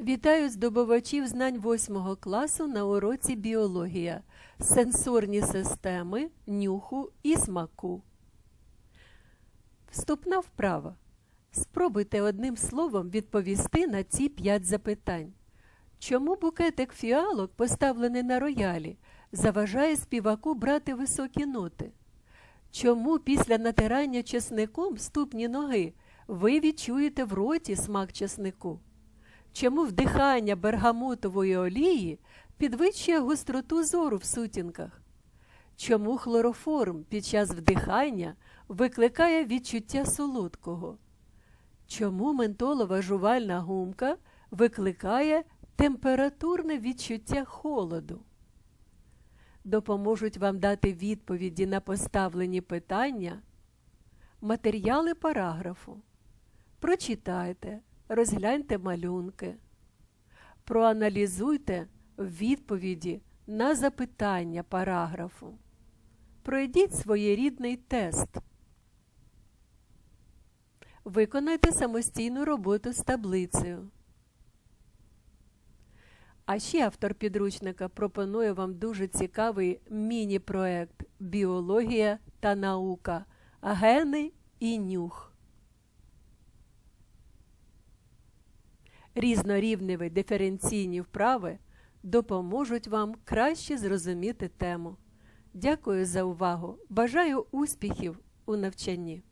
Вітаю здобувачів знань 8 класу на уроці біологія, сенсорні системи, нюху і смаку. Вступна вправа. Спробуйте одним словом відповісти на ці п'ять запитань. Чому букетик фіалок, поставлений на роялі, заважає співаку брати високі ноти? Чому після натирання чесником ступні ноги ви відчуєте в роті смак чеснику? Чому вдихання бергамотової олії підвищує гостроту зору в сутінках? Чому хлороформ під час вдихання викликає відчуття солодкого? Чому ментолова жувальна гумка викликає температурне відчуття холоду? Допоможуть вам дати відповіді на поставлені питання матеріали параграфу. Прочитайте, розгляньте малюнки. Проаналізуйте відповіді на запитання параграфу. Пройдіть своєрідний тест. Виконайте самостійну роботу з таблицею. А ще автор підручника пропонує вам дуже цікавий міні-проект Біологія та наука. Гени і нюх. Різнорівневі диференційні вправи допоможуть вам краще зрозуміти тему. Дякую за увагу! Бажаю успіхів у навчанні!